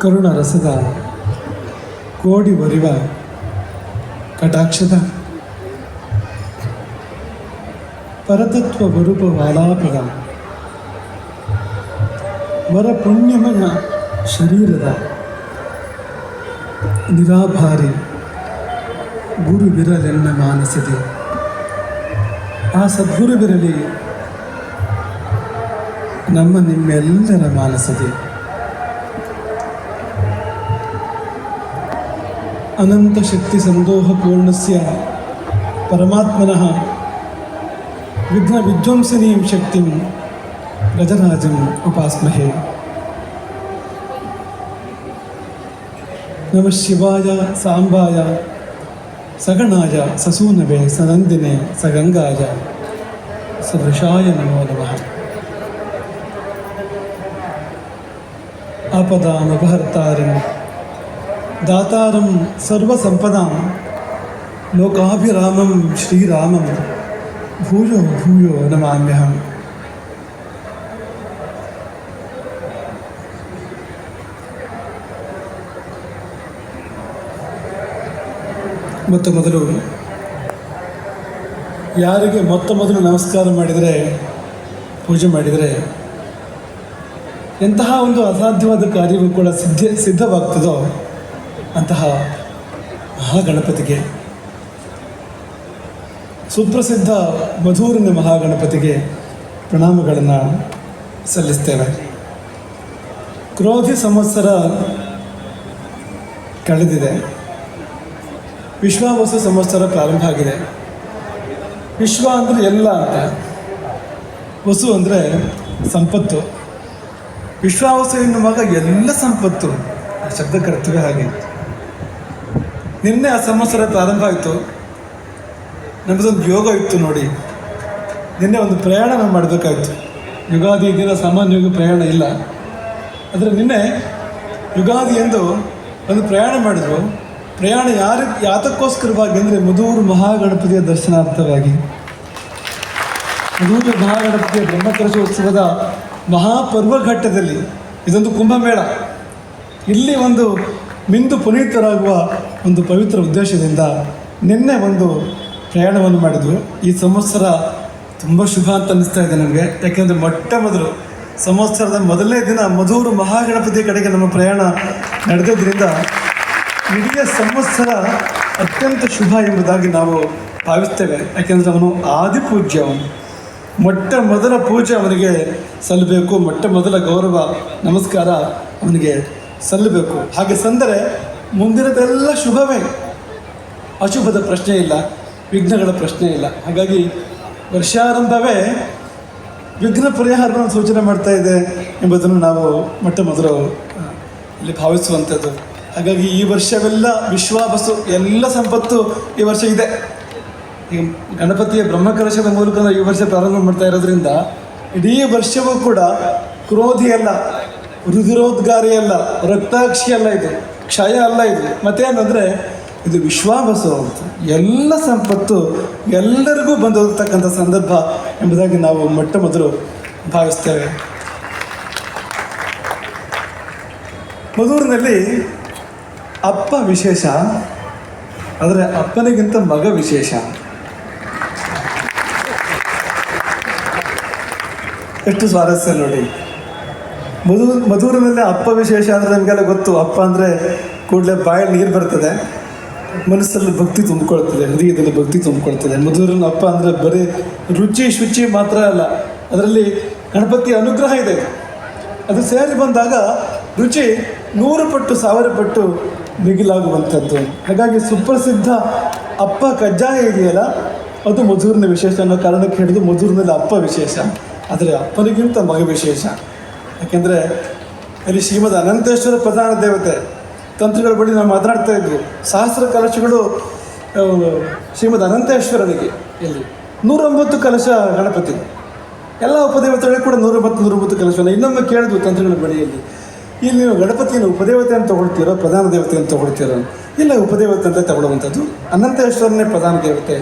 ಕರುಣ ರಸದ ಕೋಡಿ ಒರಿವ ಕಟಾಕ್ಷದ ಪರತತ್ವ ವರೂಪ ವಾಲಾಪದ ವರ ಪುಣ್ಯಮಯ ಶರೀರದ ನಿರಾಭಾರಿ ಗುರುವಿರಲೆನ್ನ ಮಾನಸಿದೆ. ಆ ಸದ್ಗುರುವಿರಲಿ ನಮ್ಮ ನಿಮ್ಮೆಲ್ಲರ ಮಾನಸದೆ. अनंत शक्ति संदोह पूर्ण से अनन्तशक्तिसन्दोहपूर्णस्य विघ्न विध्वंसनी शक्ति गजराज उपास्महे। नम शिवाय, सांबाय, सगणाय, ससूनवे, सनन्दिने, सगङ्गाय, सदृशाय नमो नमः। आपदामपहर्तारम् ದಾತಾರಂ ಸರ್ವ సర్వసంపదాం ಲೋಕಾಭಿರಾಮಂ ಶ್ರೀರಾಮಂ ಭೂಯೋ ಭೂಯೋ నమామ్యహం ಮತ್ತು ಮೊದಲು ಯಾರಿಗೆ ಮೊತ್ತ ಮೊದಲು ನಮಸ್ಕಾರ ಮಾಡಿದರೆ, ಪೂಜೆ ಮಾಡಿದರೆ, ಎಂತಹ ಒಂದು ಅಸಾಧ್ಯವಾದ ಕಾರ್ಯವು ಕೂಡ ಸಿದ್ಧ, ಸಿದ್ಧವಾಗ್ತದೋ ಅಂತಹ ಮಹಾಗಣಪತಿಗೆ, ಸುಪ್ರಸಿದ್ಧ ಮಧೂರಿನ ಮಹಾಗಣಪತಿಗೆ ಪ್ರಣಾಮಗಳನ್ನು ಸಲ್ಲಿಸ್ತೇವೆ. ಕ್ರೋಧಿ ಸಂವತ್ಸರ ಕಳೆದಿದೆ. ವಿಶ್ವಾವಸು ಸಂವತ್ಸರ ಪ್ರಾರಂಭ ಆಗಿದೆ. ವಿಶ್ವ ಅಂದರೆ ಎಲ್ಲ ಅಂತ. ವಸು ಅಂದರೆ ಸಂಪತ್ತು. ವಿಶ್ವಾವಸು ಎನ್ನುವ ಮಗ ಎಲ್ಲ ಸಂಪತ್ತು. ಶಬ್ದ ಕರ್ತವ್ಯ ಹಾಗೆ. ನಿನ್ನೆ ಆ ಸಂವತ್ಸರ ಪ್ರಾರಂಭ ಆಯಿತು. ನಮ್ಮದೊಂದು ಯೋಗ ಇತ್ತು ನೋಡಿ. ನಿನ್ನೆ ಒಂದು ಪ್ರಯಾಣ ನಾವು ಮಾಡಬೇಕಾಯ್ತು. ಯುಗಾದಿ ದಿನ ಸಾಮಾನ್ಯವಾಗಿ ಪ್ರಯಾಣ ಇಲ್ಲ. ಆದರೆ ನಿನ್ನೆ ಯುಗಾದಿ ಎಂದು ಒಂದು ಪ್ರಯಾಣ ಮಾಡಿದ್ರು. ಪ್ರಯಾಣ ಯಾರ ಯಾತಕ್ಕೋಸ್ಕರವಾಗಿ ಅಂದರೆ ಮಧೂರು ಮಹಾಗಣಪತಿಯ ದರ್ಶನಾರ್ಥವಾಗಿ. ಮಧೂರು ಮಹಾಗಣಪತಿಯ ಬ್ರಹ್ಮಕಲಶೋತ್ಸವದ ಮಹಾಪರ್ವಘಟ್ಟದಲ್ಲಿ ಇದೊಂದು ಕುಂಭಮೇಳ. ಇಲ್ಲಿ ಒಂದು ಮಿಂದು ಪುನೀತರಾಗುವ ಒಂದು ಪವಿತ್ರ ಉದ್ದೇಶದಿಂದ ನಿನ್ನೆ ಒಂದು ಪ್ರಯಾಣವನ್ನು ಮಾಡಿದ್ವು. ಈ ಸಂವತ್ಸರ ತುಂಬ ಶುಭ ಅಂತ ಅನ್ನಿಸ್ತಾ ಇದೆ ನನಗೆ ಯಾಕೆಂದರೆ ಮೊಟ್ಟ ಮೊದಲು ಸಂವತ್ಸರದ ಮೊದಲನೇ ದಿನ ಮಧೂರು ಮಹಾಗಣಪತಿ ಕಡೆಗೆ ನಮ್ಮ ಪ್ರಯಾಣ ನಡೆದಿದ್ದರಿಂದ ಇಡೀ ಸಂವತ್ಸರ ಅತ್ಯಂತ ಶುಭ ಎಂಬುದಾಗಿ ನಾವು ಭಾವಿಸ್ತೇವೆ. ಯಾಕೆಂದರೆ ಅವನು ಆದಿಪೂಜ್ಯ ಅವನು. ಮೊಟ್ಟ ಮೊದಲ ಪೂಜೆ ಅವನಿಗೆ ಸಲ್ಲಬೇಕು. ಮೊಟ್ಟ ಮೊದಲ ಗೌರವ, ನಮಸ್ಕಾರ ಅವನಿಗೆ ಸಲ್ಲಬೇಕು. ಹಾಗೆ ಸಂದರೆ ಮುಂದಿನದೆಲ್ಲ ಶುಭವೇ. ಅಶುಭದ ಪ್ರಶ್ನೆ ಇಲ್ಲ, ವಿಘ್ನಗಳ ಪ್ರಶ್ನೆ ಇಲ್ಲ. ಹಾಗಾಗಿ ವರ್ಷಾರಂಭವೇ ವಿಘ್ನ ಪರಿಹಾರವನ್ನು ಸೂಚನೆ ಮಾಡ್ತಾ ಇದೆ ಎಂಬುದನ್ನು ನಾವು ಮೊಟ್ಟ ಮೊದಲು ಇಲ್ಲಿ ಭಾವಿಸುವಂಥದ್ದು. ಹಾಗಾಗಿ ಈ ವರ್ಷವೆಲ್ಲ ವಿಶ್ವಾಭಸು, ಎಲ್ಲ ಸಂಪತ್ತು ಈ ವರ್ಷ ಇದೆ. ಈ ಗಣಪತಿಯ ಬ್ರಹ್ಮಕಲಶದ ಮೂಲಕ ಈ ವರ್ಷ ಪ್ರಾರಂಭ ಮಾಡ್ತಾ ಇರೋದ್ರಿಂದ, ಇಡೀ ವರ್ಷವೂ ಕೂಡ ಕ್ರೋಧಿ ಅಲ್ಲ ರುದಿರೋದ್ಗಾರಿ ಅಲ್ಲ ರಕ್ತಾಕ್ಷಿ ಅಲ್ಲ ಇದು, ಕ್ಷಯ ಅಲ್ಲ ಇದು. ಮತ್ತೇನಂದರೆ, ಇದು ವಿಶ್ವಾವಸು ಅಂತ ಎಲ್ಲ ಸಂಪತ್ತು ಎಲ್ಲರಿಗೂ ಬಂದಿರತಕ್ಕಂಥ ಸಂದರ್ಭ ಎಂಬುದಾಗಿ ನಾವು ಮೊಟ್ಟ ಮೊದಲು ಭಾವಿಸ್ತೇವೆ. ಮಧೂರಿನಲ್ಲಿ ಅಪ್ಪ ವಿಶೇಷ, ಆದರೆ ಅಪ್ಪನಿಗಿಂತ ಮಗ ವಿಶೇಷ. ಎಷ್ಟು ಸ್ವಾರಸ್ಯ ನೋಡಿ. ಮಧು ಮಧುರಿನಲ್ಲಿ ಅಪ್ಪ ವಿಶೇಷ ಅಂದರೆ ನಮಗೆಲ್ಲ ಗೊತ್ತು. ಅಪ್ಪ ಅಂದರೆ ಕೂಡಲೇ ಬಾಯಲ್ಲಿ ನೀರು ಬರ್ತದೆ. ಮನಸ್ಸಲ್ಲಿ ಭಕ್ತಿ ತುಂಬಿಕೊಳ್ತದೆ, ಹೃದಯದಲ್ಲಿ ಭಕ್ತಿ ತುಂಬಿಕೊಳ್ತದೆ. ಮಧುರನ ಅಪ್ಪ ಅಂದರೆ ಬರೀ ರುಚಿ ಶುಚಿ ಮಾತ್ರ ಅಲ್ಲ, ಅದರಲ್ಲಿ ಗಣಪತಿ ಅನುಗ್ರಹ ಇದೆ. ಅದು ಸೇರಿ ಬಂದಾಗ ರುಚಿ ನೂರು ಪಟ್ಟು, ಸಾವಿರ ಪಟ್ಟು ಮಿಗಿಲಾಗುವಂಥದ್ದು. ಹಾಗಾಗಿ ಸುಪ್ರಸಿದ್ಧ ಅಪ್ಪ ಕಜ್ಜಾಯ ಇದೆಯಲ್ಲ, ಅದು ಮಧುರಿನ ವಿಶೇಷ ಅನ್ನೋ ಕಾರಣಕ್ಕೆ ಹಿಡಿದು ಮಧುರಿನಲ್ಲಿ ಅಪ್ಪ ವಿಶೇಷ. ಆದರೆ ಅಪ್ಪನಿಗಿಂತ ಮಗ ವಿಶೇಷ. ಯಾಕೆಂದರೆ ಅಲ್ಲಿ ಶ್ರೀಮದ್ ಅನಂತೇಶ್ವರ ಪ್ರಧಾನ ದೇವತೆ, ತಂತ್ರಿಗಳ ಬಳಿ ನಾವು ಮಾತನಾಡ್ತಾ ಇದ್ವಿ. ಸಹಸ್ರ ಕಲಶಗಳು ಶ್ರೀಮದ್ ಅನಂತೇಶ್ವರನಿಗೆ ಇಲ್ಲಿ. ನೂರೊಂಬತ್ತು ಕಲಶ ಗಣಪತಿ. ಎಲ್ಲ ಉಪದೇವತೆಗಳಿಗೆ ಕೂಡ ನೂರೊಂಬತ್ತು ನೂರೊಂಬತ್ತು ಕಲಶವನ್ನು. ಇನ್ನೊಮ್ಮೆ ಕೇಳಿದ್ವು ತಂತ್ರಿಗಳ ಬಳಿಯಲ್ಲಿ. ಇಲ್ಲಿ ನೀವು ಗಣಪತಿಯನ್ನು ಉಪದೇವತೆ ಅಂತ ತಗೊಳ್ತೀರೋ, ಪ್ರಧಾನ ದೇವತೆ ಅಂತ ತಗೊಳ್ತೀರೋ, ಇಲ್ಲ ಉಪದೇವತೆ ಅಂತ ತಗೊಳ್ಳುವಂಥದ್ದು ಅನಂತೇಶ್ವರನೇ ಪ್ರಧಾನ ದೇವತೆ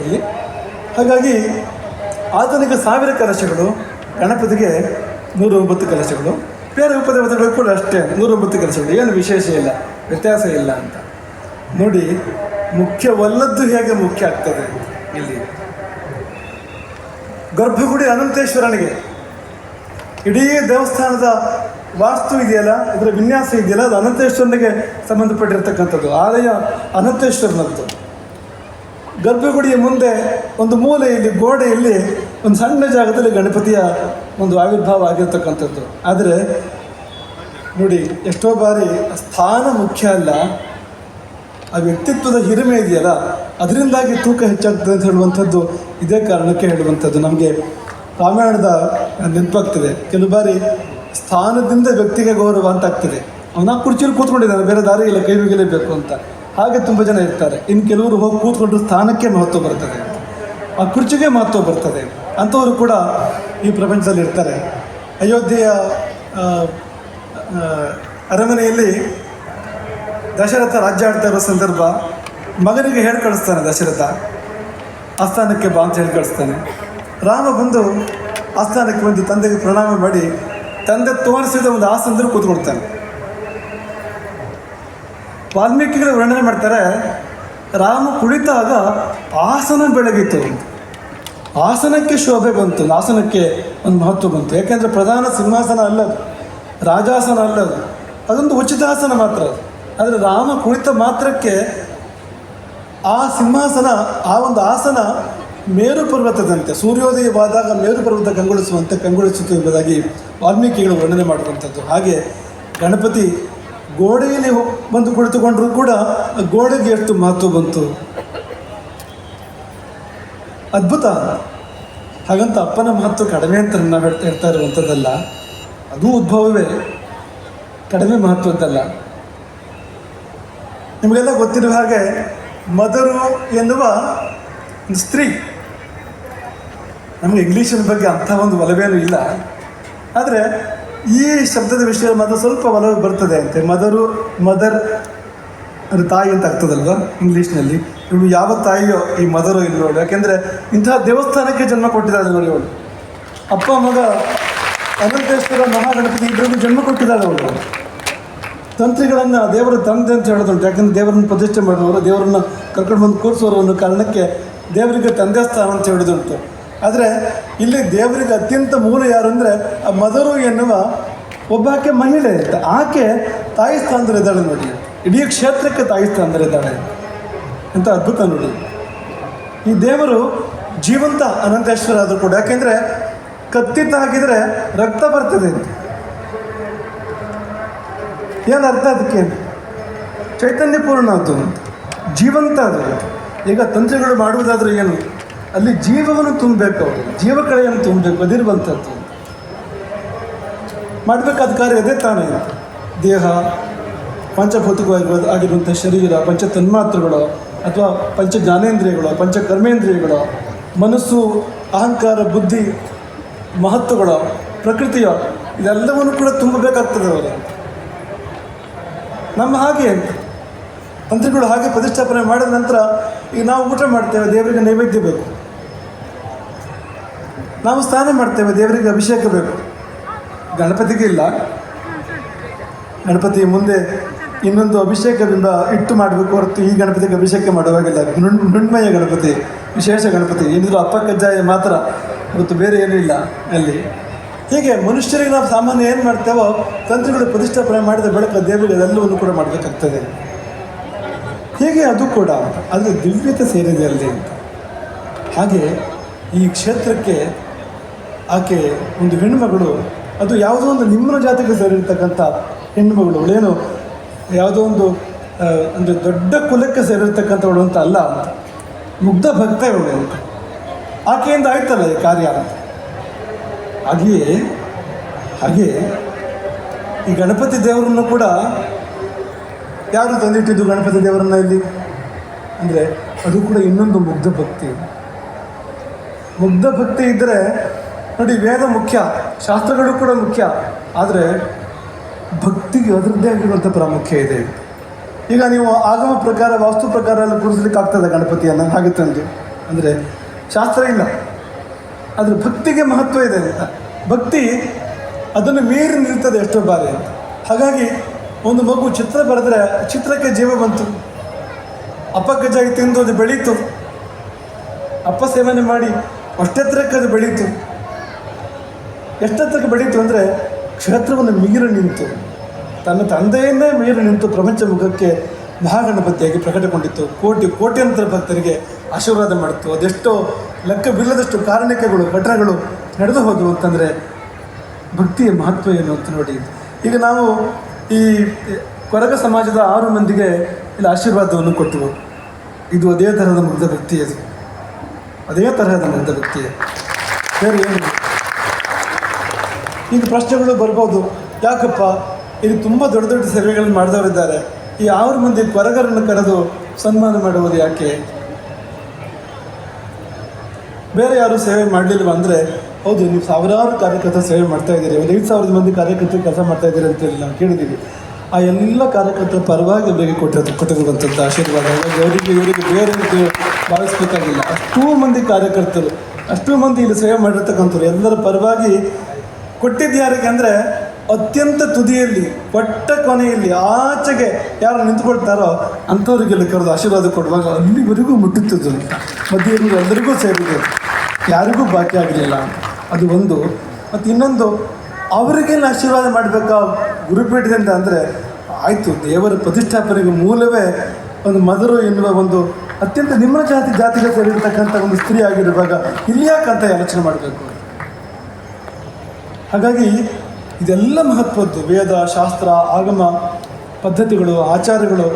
ಇಲ್ಲಿ. ಹಾಗಾಗಿ ಆಧುನಿಕ ಸಾವಿರ ಕಲಶಗಳು ಗಣಪತಿಗೆ ನೂರ ಒಂಬತ್ತು ಕಲಶಗಳು ಬೇರೆ ಉಪದೇವತೆಗಳು ಕೂಡ ಅಷ್ಟೇ, ನೂರೊಂಬತ್ತು ಕೆಲಸಗಳು. ಏನು ವಿಶೇಷ ಇಲ್ಲ, ವ್ಯತ್ಯಾಸ ಇಲ್ಲ ಅಂತ. ನೋಡಿ, ಮುಖ್ಯವಲ್ಲದ್ದು ಹೇಗೆ ಮುಖ್ಯ ಆಗ್ತದೆ ಇಲ್ಲಿ. ಗರ್ಭಗುಡಿ ಅನಂತೇಶ್ವರನಿಗೆ. ಇಡೀ ದೇವಸ್ಥಾನದ ವಾಸ್ತು ಇದೆಯಲ್ಲ, ಇದರ ವಿನ್ಯಾಸ ಇದೆಯಲ್ಲ, ಅದು ಅನಂತೇಶ್ವರನಿಗೆ ಸಂಬಂಧಪಟ್ಟಿರ್ತಕ್ಕಂಥದ್ದು. ಆಲಯ ಅನಂತೇಶ್ವರನದ್ದು. ಗರ್ಭಗುಡಿಯ ಮುಂದೆ ಒಂದು ಮೂಲೆಯಲ್ಲಿ, ಗೋಡೆಯಲ್ಲಿ ಒಂದು ಸಣ್ಣ ಜಾಗದಲ್ಲಿ ಗಣಪತಿಯ ಒಂದು ಆವಿರ್ಭಾವ ಆಗಿರ್ತಕ್ಕಂಥದ್ದು. ಆದರೆ ನೋಡಿ, ಎಷ್ಟೋ ಬಾರಿ ಸ್ಥಾನ ಮುಖ್ಯ ಅಲ್ಲ, ಆ ವ್ಯಕ್ತಿತ್ವದ ಹಿರಿಮೆ ಇದೆಯಲ್ಲ, ಅದರಿಂದಾಗಿ ತೂಕ ಹೆಚ್ಚಾಗ್ತದೆ ಅಂತ ಹೇಳುವಂಥದ್ದು ಇದೇ ಕಾರಣಕ್ಕೆ ಹೇಳುವಂಥದ್ದು. ನಮಗೆ ರಾಮಾಯಣದ ನೆನಪಾಗ್ತದೆ ಕೆಲವು ಬಾರಿ ಸ್ಥಾನದಿಂದ ವ್ಯಕ್ತಿಗೆ ಗೌರವ ಅಂತ ಆಗ್ತದೆ. ಅವನ ಕುರ್ಚಿಯಲ್ಲಿ ಕೂತ್ಕೊಂಡಿದ್ದಾನೆ, ಬೇರೆ ದಾರಿ ಇಲ್ಲ ಕೈ ಮುಗಿಲೇಬೇಕು ಅಂತ. ಹಾಗೆ ತುಂಬ ಜನ ಇರ್ತಾರೆ. ಇನ್ನು ಕೆಲವರು ಹೋಗಿ ಕೂತ್ಕೊಂಡು ಸ್ಥಾನಕ್ಕೆ ಮಹತ್ವ ಬರ್ತದೆ ಆ ಕುರ್ಚಿಗೆ ಮಹತ್ವ ಬರ್ತದೆ. ಅಂಥವರು ಕೂಡ ಈ ಪ್ರಪಂಚದಲ್ಲಿ ಇರ್ತಾರೆ. ಅಯೋಧ್ಯೆಯ ಅರಮನೆಯಲ್ಲಿ ದಶರಥ ರಾಜ್ಯ ಆಡ್ತಾ ಇರೋ ಸಂದರ್ಭ ಮಗನಿಗೆ ಹೇಳಿ ಕಳಿಸ್ತಾನೆ ದಶರಥ, ಆಸ್ಥಾನಕ್ಕೆ ಬಾ ಅಂತ ಹೇಳಿ ಕಳಿಸ್ತಾನೆ. ರಾಮ ಬಂದು ಆಸ್ಥಾನಕ್ಕೆ ಬಂದು ತಂದೆಗೆ ಪ್ರಣಾಮ ಮಾಡಿ ತಂದೆ ತೋರಿಸಿದ ಒಂದು ಆಸನದಲ್ಲಿ ಕೂತ್ಕೊಳ್ತಾನೆ. ವಾಲ್ಮೀಕಿಗಳು ವರ್ಣನೆ ಮಾಡ್ತಾರೆ, ರಾಮ ಕುಳಿತಾಗ ಆಸನ ಬೆಳಗಿತು. ಆಸನಕ್ಕೆ ಶೋಭೆ ಬಂತು. ಆಸನಕ್ಕೆ ಒಂದು ಮಹತ್ವ ಬಂತು. ಯಾಕೆಂದರೆ ಪ್ರಧಾನ ಸಿಂಹಾಸನ ಅಲ್ಲದು, ರಾಜಾಸನ ಅಲ್ಲದು, ಅದೊಂದು ಉಚಿತಾಸನ ಮಾತ್ರ. ಆದರೆ ರಾಮ ಕುಳಿತ ಮಾತ್ರಕ್ಕೆ ಆ ಸಿಂಹಾಸನ, ಆ ಒಂದು ಆಸನ ಮೇರು ಪರ್ವತದಂತೆ, ಸೂರ್ಯೋದಯವಾದಾಗ ಮೇರು ಪರ್ವತ ಕಂಗೊಳಿಸುವಂತೆ ಕಂಗೊಳಿಸಿತು ಎಂಬುದಾಗಿ ವಾಲ್ಮೀಕಿಗಳು ವರ್ಣನೆ ಮಾಡುವಂಥದ್ದು. ಹಾಗೆ ಗಣಪತಿ ಗೋಡೆಯಲ್ಲಿ ಬಂದು ಕುಳಿತುಕೊಂಡರೂ ಕೂಡ ಗೋಡೆಗೆ ಎಷ್ಟು ಮಹತ್ವ ಬಂತು? ಅದ್ಭುತ. ಹಾಗಂತ ಅಪ್ಪನ ಮಹತ್ವ ಕಡಿಮೆ ಅಂತ ನಾವು ಹೇಳ್ತಾ ಇರ್ತಾ ಇರುವಂಥದ್ದಲ್ಲ, ಅದು ಉದ್ಭವವೇ. ಕಡಿಮೆ ಮಹತ್ವದ್ದಲ್ಲ ನಿಮಗೆಲ್ಲ ಗೊತ್ತಿರುವ ಹಾಗೆ ಮದರು ಎನ್ನುವ ಒಂದು ಸ್ತ್ರೀ. ನಮಗೆ ಇಂಗ್ಲೀಷಿನ ಬಗ್ಗೆ ಅಂಥ ಒಂದು ಒಲವೇನೂ ಇಲ್ಲ. ಆದರೆ ಈ ಶಬ್ದದ ವಿಷಯ ಮಾತ್ರ ಸ್ವಲ್ಪ ಒಲವು ಬರ್ತದೆ ಅಂತೆ. ಮದರು, ಮದರ್ ಅಂದರೆ ತಾಯಿ ಅಂತ ಆಗ್ತದಲ್ವ? ಇಂಗ್ಲೀಷ್ನಲ್ಲಿ. ಇವಳು ಯಾವ ತಾಯಿಯೋ ಈ ಮದರೋ ಇಲ್ಲಿ ನೋಡಿ ಯಾಕೆಂದರೆ ಇಂತಹ ದೇವಸ್ಥಾನಕ್ಕೆ ಜನ್ಮ ಕೊಟ್ಟಿದ್ದಾಳೆ ನೋಡಿ ಅವಳು. ಅಪ್ಪ, ಮಗ, ಅನಂತೇಶ್ವರ, ಮಹಾಗಣಪತಿ ಇಬ್ಬರಿಗೂ ಜನ್ಮ ಕೊಟ್ಟಿದ್ದಾಳೆ ಅವಳು. ತಂತ್ರಿಗಳನ್ನು ದೇವರ ತಂದೆ ಅಂತ ಹೇಳೋದುಂಟು ಯಾಕಂದ್ರೆ ದೇವರನ್ನು ಪ್ರತಿಷ್ಠೆ ಮಾಡಿದವರು, ದೇವರನ್ನು ಕರ್ಕೊಂಡು ಬಂದು ಕೂರಿಸೋರು ಅನ್ನೋ ಕಾರಣಕ್ಕೆ ದೇವರಿಗೆ ತಂದೆ ಸ್ಥಾನ ಅಂತ ಹೇಳೋದುಂಟು ಆದರೆ ಇಲ್ಲಿ ದೇವರಿಗೆ ಅತ್ಯಂತ ಮೂಲ ಯಾರು ಅಂದರೆ ಆ ಮದರು ಎನ್ನುವ ಒಬ್ಬಾಕೆ ಮಹಿಳೆ ಆಕೆ ತಾಯಿ ಸ್ಥಾನದಲ್ಲಿದ್ದಾಳೆ ನೋಡಿ. ಇಡೀ ಕ್ಷೇತ್ರಕ್ಕೆ ತಾಯಿ ಸ್ಥಾನದಲ್ಲಿದ್ದಾಳೆ ಅಂತ ಅದ್ಭುತ ನೋಡಿ. ಈ ದೇವರು ಜೀವಂತ ಅನಂತೇಶ್ವರ ಆದರೂ ಕೂಡ. ಯಾಕೆಂದರೆ ಕತ್ತಿ ತಾಗಿದ್ರೆ ರಕ್ತ ಬರ್ತದೆ ಏನು ಅರ್ಥ ಅದಕ್ಕೆ? ಚೈತನ್ಯಪೂರ್ಣ ಅದು ಜೀವಂತ ಅದು. ಈಗ ತಂತ್ರಗಳು ಮಾಡುವುದಾದ್ರೂ ಏನು? ಅಲ್ಲಿ ಜೀವವನ್ನು ತುಂಬಬೇಕು ಅವರು. ಜೀವಕಳೆಯನ್ನು ತುಂಬಬೇಕು, ಅದಿರುವಂಥದ್ದು. ಮಾಡಬೇಕಾದ ಕಾರ್ಯ ಅದೇ ತಾನೇ. ದೇಹ ಪಂಚಭೌತಿಕವಾಗಿರುವ ಆಗಿರುವಂಥ ಶರೀರ ಪಂಚ ತನ್ಮಾತ್ರಗಳು ಅಥವಾ ಪಂಚ ಜ್ಞಾನೇಂದ್ರಿಯಗಳು ಪಂಚ ಕರ್ಮೇಂದ್ರಿಯಗಳು ಮನಸ್ಸು, ಅಹಂಕಾರ, ಬುದ್ಧಿ, ಮಹತ್ವಗಳು, ಪ್ರಕೃತಿಯ ಇದೆಲ್ಲವನ್ನು ಕೂಡ ತುಂಬಬೇಕಾಗ್ತದೆ ಅವರು ನಮ್ಮ ಹಾಗೆ ಮಂತ್ರಿಗಳು ಹಾಗೆ ಪ್ರತಿಷ್ಠಾಪನೆ ಮಾಡಿದ ನಂತರ ಈಗ ನಾವು ಊಟ ಮಾಡ್ತೇವೆ, ದೇವರಿಗೆ ನೈವೇದ್ಯ ಬೇಕು. ನಾವು ಸ್ನಾನ ಮಾಡ್ತೇವೆ, ದೇವರಿಗೆ ಅಭಿಷೇಕ ಬೇಕು. ಗಣಪತಿಗೆ ಇಲ್ಲ. ಗಣಪತಿ ಮುಂದೆ ಇನ್ನೊಂದು ಅಭಿಷೇಕದಿಂದ ಇಟ್ಟು ಮಾಡಬೇಕು ಹೊರತು ಈ ಗಣಪತಿಗೆ ಅಭಿಷೇಕ ಮಾಡುವಾಗಿಲ್ಲ ನುಣ್, ನುಣ್ಮಯ ಗಣಪತಿ, ವಿಶೇಷ ಗಣಪತಿ, ಏನಿದ್ರು ಅಪ್ಪ ಕಜ್ಜಾಯ ಮಾತ್ರ ಮತ್ತು ಬೇರೆ ಏನೂ ಇಲ್ಲ ಅಲ್ಲಿ. ಹೀಗೆ ಮನುಷ್ಯರಿಗೆ ನಾವು ಸಾಮಾನ್ಯ ಏನು ಮಾಡ್ತೇವೋ, ತಂತ್ರಗಳು ಪ್ರತಿಷ್ಠಾಪನೆ ಮಾಡಿದ ಬಳಿಕ ದೇವರಿಗೆ ಅದೆಲ್ಲವನ್ನು ಕೂಡ ಮಾಡಬೇಕಾಗ್ತದೆ. ಹೀಗೆ ಅದು ಕೂಡ ಅದು ದಿವ್ಯತೆ ಸೇರಿದೆ ಅಲ್ಲಿ ಅಂತ. ಹಾಗೆ ಈ ಕ್ಷೇತ್ರಕ್ಕೆ ಆಕೆ ಒಂದು ಹೆಣ್ಣುಮಗಳು, ಅದು ಯಾವುದೋ ಒಂದು ನಿಮ್ಮ ಜಾತಿಗೆ ಸೇರಿರ್ತಕ್ಕಂಥ ಹೆಣ್ಣುಮಗಳು, ಅವಳೇನು ಯಾವುದೋ ಒಂದು ಅಂದರೆ ದೊಡ್ಡ ಕುಲಕ್ಕೆ ಸೇರಿರ್ತಕ್ಕಂಥವಳು ಅಂತ ಅಲ್ಲ ಅಂತ. ಮುಗ್ಧ ಭಕ್ತ ಇವಳು ಅಂತ. ಆಕೆಯಿಂದ ಆಯ್ತಲ್ಲ ಈ ಕಾರ್ಯ ಅಂತ. ಹಾಗೆಯೇ ಹಾಗೆ ಈ ಗಣಪತಿ ದೇವರನ್ನು ಕೂಡ ಯಾರು ತಂದಿಟ್ಟಿದ್ದು ಗಣಪತಿ ದೇವರನ್ನ ಇಲ್ಲಿ? ಅಂದರೆ ಅದು ಕೂಡ ಇನ್ನೊಂದು ಮುಗ್ಧ ಭಕ್ತಿ. ಮುಗ್ಧ ಭಕ್ತಿ ಇದ್ದರೆ ನೋಡಿ ವೇದ ಮುಖ್ಯ, ಶಾಸ್ತ್ರಗಳು ಕೂಡ ಮುಖ್ಯ, ಆದರೆ ಭಕ್ತಿಗೆ ಅದರದ್ದೇ ಆಗಿರುವಂಥ ಪ್ರಾಮುಖ್ಯ ಇದೆ. ಈಗ ನೀವು ಆಗಮ ಪ್ರಕಾರ, ವಾಸ್ತು ಪ್ರಕಾರ ಎಲ್ಲ ಕೂರಿಸ್ಲಿಕ್ಕೆ ಆಗ್ತದೆ ಗಣಪತಿಯನ್ನು ಹಾಗೆ ತಂದು ಅಂದರೆ ಶಾಸ್ತ್ರ ಇಲ್ಲ. ಆದರೆ ಭಕ್ತಿಗೆ ಮಹತ್ವ ಇದೆ ಭಕ್ತಿ ಅದನ್ನು ಮೀರಿ ನಿಲ್ತದೆ ಎಷ್ಟೋ ಬಾರಿ ಹಾಗಾಗಿ ಒಂದು ಮಗು ಚಿತ್ರ ಬರೆದ್ರೆ ಚಿತ್ರಕ್ಕೆ ಜೀವ ಬಂತು. ಅಪಗಜಾಗಿ ತಿಂದು ಅದು ಬೆಳೀತು. ಅಪ್ಪ ಸೇವನೆ ಮಾಡಿ ಅಷ್ಟೆತ್ತರಕ್ಕೆ ಅದು ಬೆಳೀತು. ಎಷ್ಟೆತ್ತರಕ್ಕೆ ಬೆಳೀತು ಅಂದರೆ ಕ್ಷೇತ್ರವನ್ನು ಮೀರಿ ನಿಂತು. ತನ್ನ ತಂದೆಯನ್ನೇ ಮೀರಿ ನಿಂತು ಪ್ರಪಂಚ ಮುಖಕ್ಕೆ ಮಹಾಗಣಪತಿಯಾಗಿ ಪ್ರಕಟಗೊಂಡಿತ್ತು ಕೋಟಿ ಕೋಟ್ಯಂತರ ಭಕ್ತರಿಗೆ ಆಶೀರ್ವಾದ ಮಾಡಿತು. ಅದೆಷ್ಟೋ ಲೆಕ್ಕವಿಲ್ಲದಷ್ಟು ಕಾರಣಿಕಗಳು, ಘಟನೆಗಳು ನಡೆದು ಹೋದವು ಅಂತಂದರೆ ಭಕ್ತಿಯ ಮಹತ್ವ ಏನು ಅಂತ ನೋಡಿ. ಈಗ ನಾವು ಈ ಕೊರಗ ಸಮಾಜದ ಆರು ಮಂದಿಗೆ ಇಲ್ಲಿ ಆಶೀರ್ವಾದವನ್ನು ಕೊಟ್ಟವು ಇದು ಅದೇ ತರಹದ ಮುಗ್ಧ ವ್ಯಕ್ತಿ ಅದು. ಅದೇ ತರಹದ ಮುಗ್ಧ ವ್ಯಕ್ತಿ. ಬೇರೆ ಏನು ಈಗ ಪ್ರಶ್ನೆಗಳು ಬರ್ಬೋದು. ಯಾಕಪ್ಪ? ಇಲ್ಲಿ ತುಂಬ ದೊಡ್ಡ ದೊಡ್ಡ ಸೇವೆಗಳನ್ನು ಮಾಡಿದವರಿದ್ದಾರೆ. ಈ ಆರು ಮಂದಿ ಕೊರಗರನ್ನು ಕರೆದು ಸನ್ಮಾನ ಮಾಡುವುದು ಯಾಕೆ? ಬೇರೆ ಯಾರು ಸೇವೆ ಮಾಡಲಿಲ್ವ ಅಂದರೆ, ಹೌದು, ನೀವು ಸಾವಿರಾರು ಕಾರ್ಯಕರ್ತರ ಸೇವೆ ಮಾಡ್ತಾ ಇದ್ದೀರಿ, ಒಂದು ಐದು ಸಾವಿರದ ಮಂದಿ ಕಾರ್ಯಕರ್ತರು ಕೆಲಸ ಮಾಡ್ತಾ ಇದ್ದೀರಿ ಅಂತೇಳಿ ನಾವು ಕೇಳಿದ್ದೀವಿ. ಆ ಎಲ್ಲ ಕಾರ್ಯಕರ್ತರ ಪರವಾಗಿ ಅವರಿಗೆ ಕೊಟ್ಟಿರೋದು ಕೊಟ್ಟಿರುವಂಥದ್ದು ಆಶೀರ್ವಾದ. ಅವರಿಗೆ, ಇವರಿಗೆ ಬೇರೆ ಭಾವಿಸ್ಬೇಕಾಗಿಲ್ಲ. ಅಷ್ಟೂ ಮಂದಿ ಕಾರ್ಯಕರ್ತರು, ಅಷ್ಟೂ ಮಂದಿ ಇಲ್ಲಿ ಸೇವೆ ಮಾಡಿರ್ತಕ್ಕಂಥವ್ರು ಎಲ್ಲರ ಪರವಾಗಿ ಕೊಟ್ಟಿದ್ದು ಯಾರಿಗೆ ಅಂದರೆ ಅತ್ಯಂತ ತುದಿಯಲ್ಲಿ, ಪಟ್ಟ ಕೊನೆಯಲ್ಲಿ, ಆಚೆಗೆ ಯಾರು ನಿಂತ್ಕೊಳ್ತಾರೋ ಅಂಥವ್ರಿಗೆಲ್ಲ ಕರೆದು ಆಶೀರ್ವಾದ ಕೊಡುವಾಗ ಅಲ್ಲಿವರೆಗೂ ಮುಟ್ಟುತ್ತದೆ ಮಧ್ಯೆ ಎಲ್ಲರಿಗೂ ಸೇರಿದೆ. ಯಾರಿಗೂ ಬಾಕಿ ಆಗಲಿಲ್ಲ ಅದು ಒಂದು. ಮತ್ತು ಇನ್ನೊಂದು ಅವರಿಗೆಲ್ಲ ಆಶೀರ್ವಾದ ಮಾಡಬೇಕಾ? ಗುರುಪೀಠದಿಂದ ಅಂದರೆ, ಆಯಿತು, ದೇವರ ಪ್ರತಿಷ್ಠಾಪನೆಗೆ ಮೂಲವೇ ಒಂದು ಮದರು ಎನ್ನುವ ಒಂದು ಅತ್ಯಂತ ನಿಮ್ಮ ಜಾತಿ, ಜಾತಿಗೆ ಸೇರಿರ್ತಕ್ಕಂಥ ಒಂದು ಸ್ತ್ರೀ ಆಗಿರುವಾಗ ಇಲ್ಲಿ ಯಾಕಂತ ಯೋಚನೆ ಮಾಡಬೇಕು. ಹಾಗಾಗಿ ಇದೆಲ್ಲ ಮಹತ್ವದ್ದು. ವೇದ, ಶಾಸ್ತ್ರ, ಆಗಮ, ಪದ್ಧತಿಗಳು, ಆಚಾರಗಳು,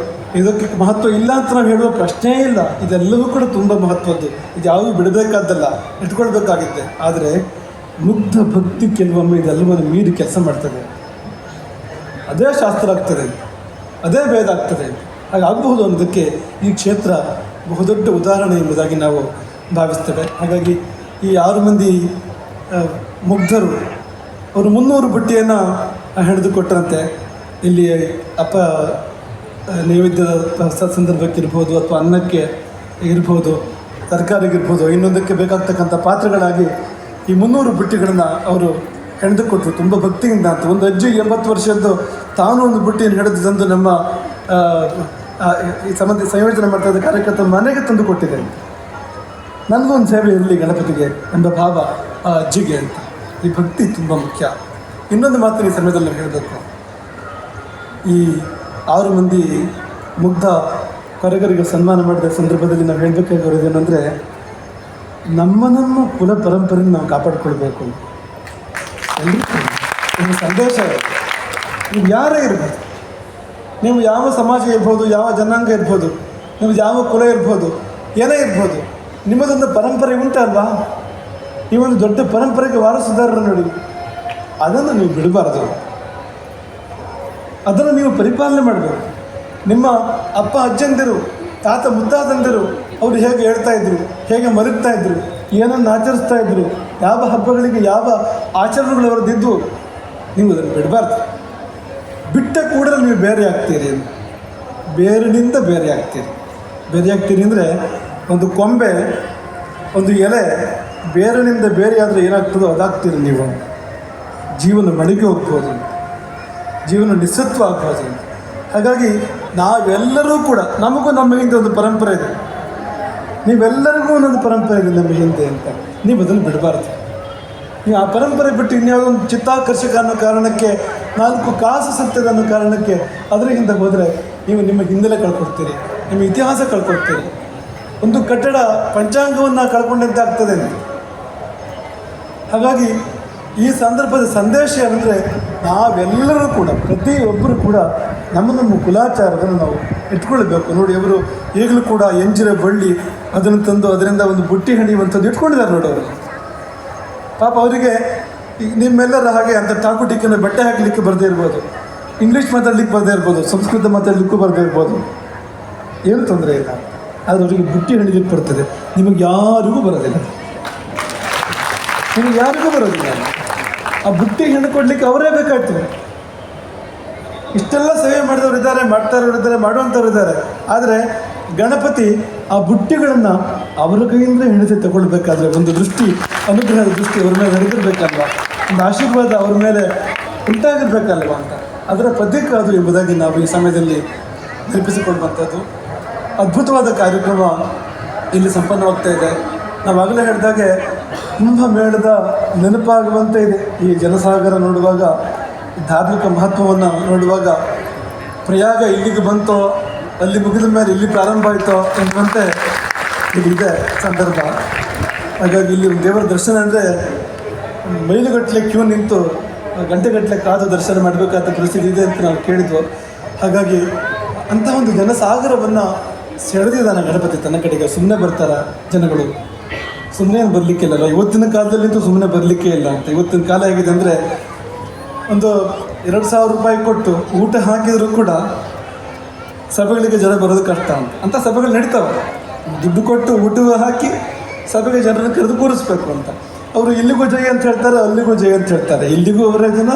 ಇದಕ್ಕೆ ಮಹತ್ವ ಇಲ್ಲ ಅಂತ ನಾವು ಹೇಳುವ ಪ್ರಶ್ನೆಯೇ ಇಲ್ಲ. ಇದೆಲ್ಲವೂ ಕೂಡ ತುಂಬ ಮಹತ್ವದ್ದು. ಇದು ಯಾವುದು ಬಿಡಬೇಕಾದ್ದಲ್ಲ, ಇಟ್ಕೊಳ್ಬೇಕಾಗಿದ್ದೆ. ಆದರೆ ಮುಗ್ಧ ಭಕ್ತಿ ಕೆಲವೊಮ್ಮೆ ಇದೆಲ್ಲವನ್ನು ಮೀರಿ ಕೆಲಸ ಮಾಡ್ತದೆ. ಅದೇ ಶಾಸ್ತ್ರ ಆಗ್ತದೆ. ಅದೇ ಭೇದ ಆಗ್ತದೆ. ಹಾಗಾಗಬಹುದು ಅನ್ನೋದಕ್ಕೆ ಈ ಕ್ಷೇತ್ರ ಬಹುದೊಡ್ಡ ಉದಾಹರಣೆ ಎಂಬುದಾಗಿ ನಾವು ಭಾವಿಸ್ತೇವೆ. ಹಾಗಾಗಿ ಈ ಆರು ಮಂದಿ ಮುಗ್ಧರು ಅವರು ಮುನ್ನೂರು ಬುಟ್ಟಿಯನ್ನು ಹಿಡಿದು ಕೊಟ್ಟರಂತೆ ಇಲ್ಲಿ ಅಪ್ಪ ನೈವೇದ್ಯದ ಸಂದರ್ಭಕ್ಕೆ ಸಂದರ್ಭಕ್ಕಿರ್ಬೋದು ಅಥವಾ ಅನ್ನಕ್ಕೆ ಇರ್ಬೋದು, ತರಕಾರಿಗಿರ್ಬೋದು, ಇನ್ನೊಂದಕ್ಕೆ ಬೇಕಾಗ್ತಕ್ಕಂಥ ಪಾತ್ರಗಳಾಗಿ ಈ ಮುನ್ನೂರು ಬುಟ್ಟಿಗಳನ್ನು ಅವರು ಹೆಣೆದು ಕೊಟ್ಟರು ತುಂಬ ಭಕ್ತಿಯಿಂದ ಅಂತ. ಒಂದು ಅಜ್ಜಿ ಎಂಬತ್ತು ವರ್ಷದ್ದು ತಾನು ಒಂದು ಬುಟ್ಟಿಯನ್ನು ಹಿಡಿದು ತಂದು ನಮ್ಮ ಈ ಸಂಬಂಧಿ ಸಂಯೋಜನೆ ಮಾಡ್ತಾ ಇದ್ದ ಕಾರ್ಯಕರ್ತ ಮನೆಗೆ ತಂದು ಕೊಟ್ಟಿದೆ ನನಗೂ ಒಂದು ಸೇವೆ ಇರಲಿ ಗಣಪತಿಗೆ ಎಂಬ ಭಾವ ಆ ಅಜ್ಜಿಗೆ ಅಂತ. ಈ ಭಕ್ತಿ ತುಂಬ ಮುಖ್ಯ. ಇನ್ನೊಂದು ಮಾತು ಈ ಸಮಯದಲ್ಲಿ ಹೇಳಬೇಕು. ಈ ಆರು ಮಂದಿ ಮುಗ್ಧ ಕೊರಗರಿಗೆ ಸನ್ಮಾನ ಮಾಡಿದ ಸಂದರ್ಭದಲ್ಲಿ ನಾವು ಹೇಳಬೇಕಾಗಿರೋದು ಏನಂದರೆ, ನಮ್ಮ ನಮ್ಮ ಕುಲ ಪರಂಪರೆಯನ್ನು ನಾವು ಕಾಪಾಡಿಕೊಳ್ಬೇಕು. ಒಂದು ಸಂದೇಶ ನೀವು ಯಾರೇ ಇರ್ಬೋದು, ನೀವು ಯಾವ ಸಮಾಜ ಇರ್ಬೋದು, ಯಾವ ಜನಾಂಗ ಇರ್ಬೋದು, ನೀವು ಯಾವ ಕುಲ ಇರ್ಬೋದು, ಏನೇ ಇರ್ಬೋದು, ನಿಮ್ಮದೊಂದು ಪರಂಪರೆ ಉಂಟಲ್ವಾ? ಈ ಒಂದು ದೊಡ್ಡ ಪರಂಪರೆಗೆ ವಾರಸುದಾರರು ನೋಡಿ, ಅದನ್ನು ನೀವು ಬಿಡಬಾರ್ದು. ಅದನ್ನು ನೀವು ಪರಿಪಾಲನೆ ಮಾಡಬೇಕು. ನಿಮ್ಮ ಅಪ್ಪ, ಅಜ್ಜಂದಿರು, ತಾತ, ಮುತ್ತಾದಂದಿರು, ಅವರು ಹೇಗೆ ಹೇಳ್ತಾ ಇದ್ರು, ಹೇಗೆ ಮರುಗ್ತಾ ಇದ್ರು, ಏನನ್ನು ಆಚರಿಸ್ತಾ ಇದ್ರು, ಯಾವ ಹಬ್ಬಗಳಿಗೆ ಯಾವ ಆಚರಣೆಗಳು ಅವರದ್ದಿದ್ದು ನೀವು ಅದನ್ನು ಬಿಡಬಾರ್ದು. ಬಿಟ್ಟ ಕೂಡಲೇ ನೀವು ಬೇರೆ ಆಗ್ತೀರಿ. ಬೇರಿನಿಂದ ಬೇರೆ ಆಗ್ತೀರಿ. ಬೇರೆ ಆಗ್ತೀರಿ ಅಂದರೆ ಒಂದು ಕೊಂಬೆ, ಒಂದು ಎಲೆ ಬೇರಿನಿಂದ ಬೇರೆ ಆದರೆ ಏನಾಗ್ತದೋ ಅದಾಗ್ತೀರಿ ನೀವು. ಜೀವನ ಮಡಿಗೆ ಹೋಗ್ಬೋದು. ಜೀವನ ನಿಸತ್ವ ಆಗ್ಬೋದು. ಹಾಗಾಗಿ ನಾವೆಲ್ಲರೂ ಕೂಡ ನಮಗೂ ನಮ್ಮ ಹಿಂದೆ ಒಂದು ಪರಂಪರೆ ಇದೆ. ನೀವೆಲ್ಲರಿಗೂ ಒಂದೊಂದು ಪರಂಪರೆ ಇದೆ ನಮ್ಮ ಹಿಂದೆ ಅಂತ. ನೀವು ಅದನ್ನು ಬಿಡಬಾರ್ದು. ನೀವು ಆ ಪರಂಪರೆ ಬಿಟ್ಟು ಇನ್ಯಾವುದೊಂದು ಚಿತ್ತಾಕರ್ಷಕ ಅನ್ನೋ ಕಾರಣಕ್ಕೆ, ನಾಲ್ಕು ಕಾಸು ಸತ್ಯದ ಅನ್ನೋ ಕಾರಣಕ್ಕೆ ಅದರ ಹಿಂದೆ ಹೋದರೆ ನೀವು ನಿಮ್ಮ ಹಿನ್ನೆಲೆ ಕಳ್ಕೊಡ್ತೀರಿ ನಿಮ್ಮ ಇತಿಹಾಸ ಕಳ್ಕೊಡ್ತೀರಿ ಒಂದು ಕಟ್ಟಡ ಪಂಚಾಂಗವನ್ನು ಕಳ್ಕೊಂಡಂತಾಗ್ತದೆ. ಅಂತ ಹಾಗಾಗಿ ಈ ಸಂದರ್ಭದ ಸಂದೇಶ ಏನಂದರೆ ನಾವೆಲ್ಲರೂ ಕೂಡ, ಪ್ರತಿಯೊಬ್ಬರು ಕೂಡ ನಮ್ಮ ನಮ್ಮ ಕುಲಾಚಾರವನ್ನು ನಾವು ಇಟ್ಕೊಳ್ಬೇಕು. ನೋಡಿ ಅವರು ಈಗಲೂ ಕೂಡ ಎಂಜಿರ ಬಳ್ಳಿ ಅದನ್ನು ತಂದು ಅದರಿಂದ ಒಂದು ಬುಟ್ಟಿ ಹಣಿಯುವಂಥದ್ದು ಇಟ್ಕೊಂಡಿದ್ದಾರೆ ನೋಡಿ ಅವರು. ಪಾಪ ಅವರಿಗೆ ನಿಮ್ಮೆಲ್ಲರ ಹಾಗೆ ಅಂತ ಟಾಕು ಟಿಕ್ಕನ್ನು ಬಟ್ಟೆ ಹಾಕಲಿಕ್ಕೆ ಬರದೇ ಇರ್ಬೋದು. ಇಂಗ್ಲೀಷ್ ಮಾತಾಡ್ಲಿಕ್ಕೆ ಬರದೇ ಇರ್ಬೋದು. ಸಂಸ್ಕೃತ ಮಾತಾಡಲಿಕ್ಕೂ ಬರದೇ ಇರ್ಬೋದು. ಏನು ತೊಂದರೆ ಇಲ್ಲ. ಆದರೆ ಅವರಿಗೆ ಬುಟ್ಟಿ ಹಣಿಲಿಕ್ಕೆ ಬರ್ತದೆ ನಿಮಗೆ ಯಾರಿಗೂ ಬರೋದಿಲ್ಲ. ನಿಮಗೆ ಯಾರಿಗೂ ಬರೋದಿಲ್ಲ. ಆ ಬುಟ್ಟಿ ಹೆಣ್ಣು ಕೊಡ್ಲಿಕ್ಕೆ ಅವರೇ ಬೇಕಾಗ್ತದೆ. ಇಷ್ಟೆಲ್ಲ ಸೇವೆ ಮಾಡಿದವರು ಇದ್ದಾರೆ ಮಾಡ್ತಾರವ್ರು ಇದ್ದಾರೆ, ಮಾಡುವಂಥವ್ರು ಇದ್ದಾರೆ. ಆದರೆ ಗಣಪತಿ ಆ ಬುಟ್ಟಿಗಳನ್ನು ಅವರ ಕೈಯಿಂದ ಹೆಣೆಸಿ ತಗೊಳ್ಬೇಕಾದ್ರೆ ಒಂದು ದೃಷ್ಟಿ, ಅನುಗ್ರಹದ ದೃಷ್ಟಿ ಅವ್ರ ಮೇಲೆ ನಡೆದಿರಬೇಕಲ್ವ ಒಂದು ಆಶೀರ್ವಾದ ಅವ್ರ ಮೇಲೆ ಉಂಟಾಗಿರ್ಬೇಕಲ್ವ ಅಂತ. ಅದರ ಪದ್ಯಕ್ಕೆ ಅದು ಎಂಬುದಾಗಿ ನಾವು ಈ ಸಮಯದಲ್ಲಿ ನೆನಪಿಸಿಕೊಳ್ಳುವಂಥದ್ದು ಅದ್ಭುತವಾದ ಕಾರ್ಯಕ್ರಮ ಇಲ್ಲಿ ಸಂಪನ್ನವಾಗ್ತಾ ಇದೆ. ನಾವಾಗಲೇ ಹೇಳಿದಾಗೆ ಕುಂಭಮೇಳದ ನೆನಪಾಗುವಂತೆ ಇದೆ. ಈ ಜನಸಾಗರ ನೋಡುವಾಗ, ಧಾರ್ಮಿಕ ಮಹತ್ವವನ್ನು ನೋಡುವಾಗ, ಪ್ರಯಾಗ ಇಲ್ಲಿಗೆ ಬಂತೋ, ಅಲ್ಲಿ ಮುಗಿದ ಮೇಲೆ ಇಲ್ಲಿ ಪ್ರಾರಂಭ ಆಯಿತೋ ಎನ್ನುವಂತೆ ಇಲ್ಲಿದೆ ಸಂದರ್ಭ. ಹಾಗಾಗಿ ಇಲ್ಲಿ ದೇವರ ದರ್ಶನ ಅಂದರೆ ಮೈಲುಗಟ್ಟಲೆ ಕ್ಯೂ ನಿಂತು, ಗಂಟೆಗಟ್ಟಲೆ ಕಾದು ದರ್ಶನ ಮಾಡಬೇಕಾದ ಪರಿಸ್ಥಿತಿ ಇದೆ ಅಂತ ನಾವು ಕೇಳಿದ್ವು. ಹಾಗಾಗಿ ಅಂಥ ಒಂದು ಜನಸಾಗರವನ್ನು ಸೆಳೆದಿದ್ದಾನೆ ಗಣಪತಿ ತನ್ನ ಕಡೆಗೆ. ಸುಮ್ಮನೆ ಬರ್ತಾರ ಜನಗಳು. ಸುಮ್ಮನೆ ಬರಲಿಕ್ಕಿಲ್ಲ ಇವತ್ತಿನ ಕಾಲದಲ್ಲಿಂತೂ ಸುಮ್ಮನೆ ಬರಲಿಕ್ಕೆ ಇಲ್ಲ ಅಂತ. ಇವತ್ತಿನ ಕಾಲ ಹೇಗಿದೆ ಅಂದರೆ ಒಂದು ಎರಡು ಸಾವಿರ ರೂಪಾಯಿ ಕೊಟ್ಟು ಊಟ ಹಾಕಿದರೂ ಕೂಡ ಸಭೆಗಳಿಗೆ ಜನ ಬರೋದು ಕಷ್ಟ ಅಂತ. ಅಂಥ ಸಭೆಗಳು ನಡೀತಾವೆ. ದುಡ್ಡು ಕೊಟ್ಟು ಊಟ ಹಾಕಿ ಸಭೆಗೆ ಜನರನ್ನು ಕರೆದು ಕೂರಿಸ್ಬೇಕು ಅಂತ. ಅವರು ಇಲ್ಲಿಗೂ ಜಯ ಅಂತ ಹೇಳ್ತಾರೆ, ಅಲ್ಲಿಗೂ ಜಯ ಅಂತ ಹೇಳ್ತಾರೆ. ಇಲ್ಲಿಗೂ ಅವರೇ ಜನ,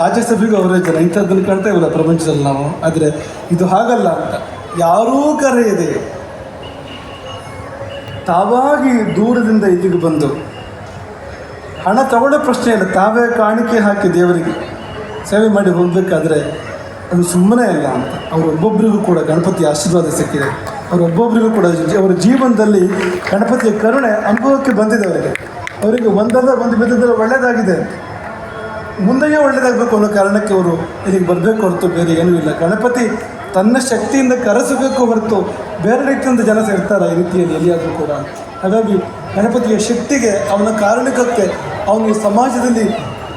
ಆಚೆ ಸಭೆಗೂ ಅವರೇ ಜನ. ಇಂಥದ್ದನ್ನು ಕಾಣ್ತಾ ಇವಲ್ಲ ಪ್ರಪಂಚದಲ್ಲಿ ನಾವು. ಆದರೆ ಇದು ಹಾಗಲ್ಲ ಅಂತ. ಯಾರೂ ಕರೆಯದೆ ತಾವಾಗಿ ದೂರದಿಂದ ಇಲ್ಲಿಗೆ ಬಂದು ಹಣ ತಗೊಳ್ಳೋ ಪ್ರಶ್ನೆ ಇಲ್ಲ. ತಾವೇ ಕಾಣಿಕೆ ಹಾಕಿ ದೇವರಿಗೆ ಸೇವೆ ಮಾಡಿ ಹೋಗಬೇಕಾದ್ರೆ ಅದು ಸುಮ್ಮನೆ ಇಲ್ಲ ಅಂತ. ಅವರು ಒಬ್ಬೊಬ್ಬರಿಗೂ ಕೂಡ ಗಣಪತಿ ಆಶೀರ್ವಾದ ಸಿಕ್ಕಿದೆ. ಅವರು ಒಬ್ಬೊಬ್ಬರಿಗೂ ಕೂಡ ಅವರ ಜೀವನದಲ್ಲಿ ಗಣಪತಿಯ ಕರುಣೆ ಅನುಭವಕ್ಕೆ ಬಂದಿದೆ ಅವರಿಗೆ. ಅವರಿಗೆ ಒಂದಲ್ಲ ಒಂದು ವಿಧದಲ್ಲಿ ಒಳ್ಳೆಯದಾಗಿದೆ ಮುಂದೆಯೇ ಒಳ್ಳೆಯದಾಗಬೇಕು ಅನ್ನೋ ಕಾರಣಕ್ಕೆ ಅವರು ಇಲ್ಲಿಗೆ ಬರಬೇಕು ಹೊರತು ಬೇರೆ ಏನೂ ಇಲ್ಲ. ಗಣಪತಿ ತನ್ನ ಶಕ್ತಿಯಿಂದ ಕರೆಸಬೇಕು ಹೊರತು ಬೇರೆ ರೀತಿಯಿಂದ ಜನ ಸೇರ್ತಾರೆ ಈ ರೀತಿಯಲ್ಲಿ ಎಲ್ಲಿಯಾದರೂ ಕೂಡ? ಹಾಗಾಗಿ ಗಣಪತಿಯ ಶಕ್ತಿಗೆ ಅವನ ಕಾರಣಕ್ಕೆ ಅವನು ಈ ಸಮಾಜದಲ್ಲಿ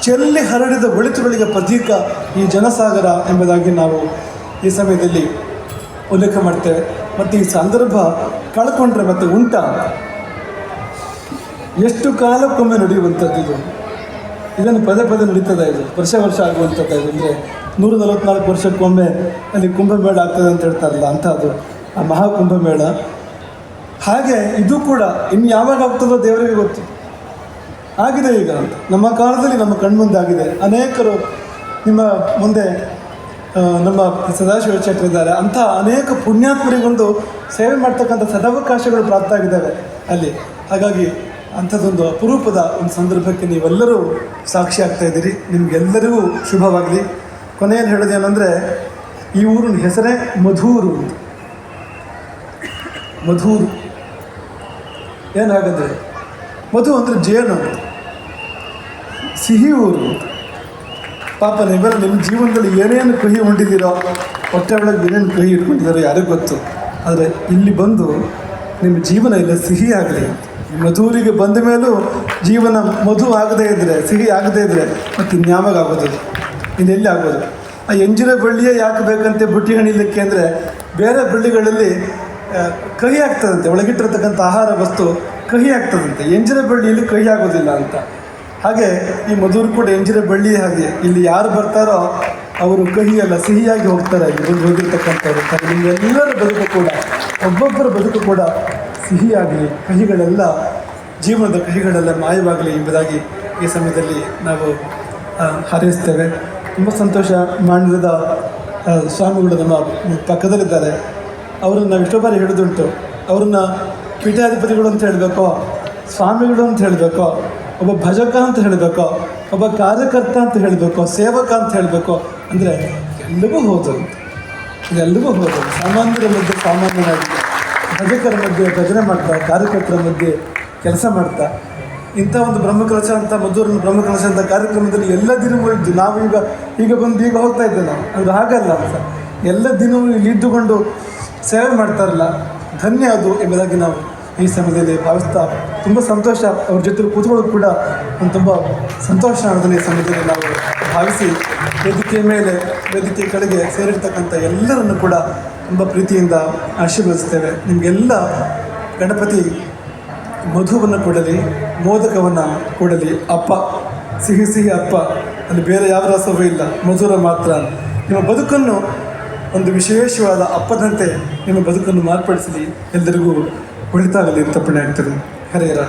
ಚೆಲ್ಲಿ ಹರಡಿದ ಒಳಿತುಗಳಿಗೆ ಪ್ರತೀಕ ಈ ಜನಸಾಗರ ಎಂಬುದಾಗಿ ನಾವು ಈ ಸಮಯದಲ್ಲಿ ಉಲ್ಲೇಖ ಮಾಡ್ತೇವೆ. ಮತ್ತು ಈ ಸಂದರ್ಭ ಕಳ್ಕೊಂಡ್ರೆ ಮತ್ತೆ ಉಂಟ? ಎಷ್ಟು ಕಾಲಕ್ಕೊಮ್ಮೆ ನಡೆಯುವಂಥದ್ದು ಇದು? ಇದನ್ನು ಪದೇ ಪದೇ ನಡೀತದೆ ಇದು. ವರ್ಷ ವರ್ಷ ಆಗುವಂಥದ್ದು ಅಂದರೆ ನೂರ ನಲವತ್ನಾಲ್ಕು ವರ್ಷಕ್ಕೊಮ್ಮೆ ಅಲ್ಲಿ ಕುಂಭಮೇಳ ಆಗ್ತದೆ ಅಂತ ಹೇಳ್ತಾರಲ್ಲ ಅಂಥದ್ದು ಆ ಮಹಾಕುಂಭಮೇಳ ಹಾಗೆ ಇದು ಕೂಡ ಇನ್ನು ಯಾವಾಗ ಆಗ್ತದೋ ದೇವರಿಗೆ ಗೊತ್ತು. ಆಗಿದೆ ಈಗ ನಮ್ಮ ಕಾಲದಲ್ಲಿ ನಮ್ಮ ಕಣ್ಮುಂದೆ ಆಗಿದೆ. ಅನೇಕರು ನಿಮ್ಮ ಮುಂದೆ ನಮ್ಮ ಸದಾಶಿವ ಇದ್ದಾರೆ ಅಂಥ ಅನೇಕ ಪುಣ್ಯಾತ್ಮರಿಗೊಂದು ಸೇವೆ ಮಾಡ್ತಕ್ಕಂಥ ಸದಾವಕಾಶಗಳು ಪ್ರಾಪ್ತ ಆಗಿದ್ದಾವೆ ಅಲ್ಲಿ. ಹಾಗಾಗಿ ಅಂಥದ್ದೊಂದು ಅಪರೂಪದ ಒಂದು ಸಂದರ್ಭಕ್ಕೆ ನೀವೆಲ್ಲರೂ ಸಾಕ್ಷಿ ಆಗ್ತಾ ಇದ್ದೀರಿ. ನಿಮಗೆಲ್ಲರಿಗೂ ಶುಭವಾಗಲಿ. ಕೊನೆಯಲ್ಲಿ ಹೇಳೋದೇನೆಂದರೆ ಈ ಊರಿನ ಹೆಸರೇ ಮಧೂರು ಮಧೂರು. ಏನಾಗಂದರೆ ಮಧು ಅಂದರೆ ಜೇನು ಸಿಹಿ ಊರು ಪಾಪ ನೀವೆಲ್ಲ ನಿಮ್ಮ ಜೀವನದಲ್ಲಿ ಏನೇನು ಕಹಿ ಹೊಂಟಿದ್ದೀರೋ ಹೊಟ್ಟೆ ಒಳಗೆ ಏನೇನು ಕಹಿ ಇಟ್ಕೊಂಡಿದ್ದಾರೋ ಯಾರಿಗೂ ಗೊತ್ತು. ಆದರೆ ಇಲ್ಲಿ ಬಂದು ನಿಮ್ಮ ಜೀವನ ಇಲ್ಲ, ಸಿಹಿ ಆಗಲಿ ಮಧುರಿಗೆ ಬಂದ ಮೇಲೂ ಜೀವನ ಮಧು ಆಗದೇ ಇದ್ದರೆ ಸಿಹಿ ಆಗದೇ ಇದ್ದರೆ ಮತ್ತು ಇನ್ಯಾವಾಗ ಇನ್ನೆಲ್ಲಿ ಆಗೋದು ಆ ಎಂಜಿನ ಬಳ್ಳಿಯೇ ಯಾಕೆ ಬೇಕಂತೆ ಬುಟ್ಟಿ ಹಣಿಲಿಕ್ಕೆ ಅಂದರೆ ಬೇರೆ ಬಳ್ಳಿಗಳಲ್ಲಿ ಕಹಿ ಆಗ್ತದಂತೆ. ಒಳಗಿಟ್ಟಿರ್ತಕ್ಕಂಥ ಆಹಾರ ವಸ್ತು ಕಹಿ ಆಗ್ತದಂತೆ. ಎಂಜಿನ ಬಳ್ಳಿಯಲ್ಲಿ ಕಹಿ ಆಗೋದಿಲ್ಲ ಅಂತ. ಹಾಗೆ ಈ ಮಧುರು ಕೂಡ ಎಂಜಿನ ಬಳ್ಳಿ ಹಾಗೆ. ಇಲ್ಲಿ ಯಾರು ಬರ್ತಾರೋ ಅವರು ಕಹಿ ಎಲ್ಲ ಸಿಹಿಯಾಗಿ ಹೋಗ್ತಾರೆ. ಇಲ್ಲಿ ಹೋಗಿರ್ತಕ್ಕಂಥವ್ರು ಎಲ್ಲರ ಬದುಕು ಕೂಡ, ಒಬ್ಬೊಬ್ಬರ ಬದುಕು ಕೂಡ ಸಿಹಿಯಾಗಲಿ, ಕಹಿಗಳೆಲ್ಲ, ಜೀವನದ ಕಹಿಗಳೆಲ್ಲ ಮಾಯವಾಗಲಿ ಎಂಬುದಾಗಿ ಈ ಸಮಯದಲ್ಲಿ ನಾವು ಹಾರೈಸ್ತೇವೆ. ತುಂಬ ಸಂತೋಷ ಮಾಡಿದ ಸ್ವಾಮಿಗಳು ನಮ್ಮ ಪಕ್ಕದಲ್ಲಿದ್ದಾರೆ. ಅವರನ್ನು ಎಷ್ಟೋ ಬಾರಿ ಹೇಳೋದುಂಟು ಅವ್ರನ್ನ ಪೀಠಾಧಿಪತಿಗಳು ಅಂತ ಹೇಳಬೇಕೋ, ಸ್ವಾಮಿಗಳು ಅಂತ ಹೇಳಬೇಕೋ, ಒಬ್ಬ ಭಜಕ ಅಂತ ಹೇಳಬೇಕೋ, ಒಬ್ಬ ಕಾರ್ಯಕರ್ತ ಅಂತ ಹೇಳಬೇಕೋ, ಸೇವಕ ಅಂತ ಹೇಳಬೇಕೋ, ಅಂದರೆ ಎಲ್ಲವೂ ಹೋದರು ಇದೆಲ್ಲವೂ ಹೋದರು ಸಾಮಾನ್ಯರ ಮಧ್ಯೆ ಸಾಮಾನ್ಯರಾಗಿ ಭಜಕರ ಮಧ್ಯೆ ಭಜನೆ ಮಾಡ್ತಾ, ಕಾರ್ಯಕರ್ತರ ಮಧ್ಯೆ ಕೆಲಸ ಮಾಡ್ತಾ ಇಂಥ ಒಂದು ಬ್ರಹ್ಮಕಲಶ ಅಂತ ಮಧುರನ ಬ್ರಹ್ಮಕಲಶ ಅಂತ ಕಾರ್ಯಕ್ರಮದಲ್ಲಿ ಎಲ್ಲ ದಿನವೂ ಇದ್ದು ನಾವು ಈಗ ಈಗ ಬಂದು ಈಗ ಹೋಗ್ತಾ ಇದ್ದೆ ಅದು ಹಾಗಲ್ಲ. ಅಂತ ಎಲ್ಲ ದಿನವೂ ಇಲ್ಲಿ ಇದ್ದುಕೊಂಡು ಸೇವೆ ಮಾಡ್ತಾರಲ್ಲ. ಧನ್ಯ ಅದು ಎಂಬುದಾಗಿ ನಾವು ಈ ಸಮಯದಲ್ಲಿ ಭಾವಿಸ್ತಾ ತುಂಬ ಸಂತೋಷ. ಅವ್ರ ಜೊತೆ ಕೂತ್ಕೊಳ್ಳೋದು ಕೂಡ ಒಂದು ತುಂಬ ಸಂತೋಷ ಅನ್ನೋದನ್ನ ಈ ಸಮಯದಲ್ಲಿ ನಾವು ಭಾವಿಸಿ ವೇದಿಕೆಯ ಮೇಲೆ ವೇದಿಕೆ ಕಡೆಗೆ ಸೇರಿರ್ತಕ್ಕಂಥ ಎಲ್ಲರನ್ನು ಕೂಡ ತುಂಬ ಪ್ರೀತಿಯಿಂದ ಆಶೀರ್ವದಿಸ್ತೇವೆ. ನಿಮಗೆಲ್ಲ ಗಣಪತಿ ಮಧುವನ್ನು ಕೊಡಲಿ, ಮೋದಕವನ್ನು ಕೊಡಲಿ, ಅಪ್ಪ, ಸಿಹಿ ಸಿಹಿ ಅಪ್ಪ, ಅಲ್ಲಿ ಬೇರೆ ಯಾವ ರಸವೂ ಇಲ್ಲ, ಮಧುರ ಮಾತ್ರ. ನಿಮ್ಮ ಬದುಕನ್ನು ಒಂದು ವಿಶೇಷವಾದ ಅಪ್ಪದಂತೆ ನಿಮ್ಮ ಬದುಕನ್ನು ಮಾರ್ಪಡಿಸಲಿ. ಎಲ್ಲರಿಗೂ ಒಳಿತಾಗಲಿ ತಪ್ಪಣೆ ಆಗ್ತದೆ ಹರೇರ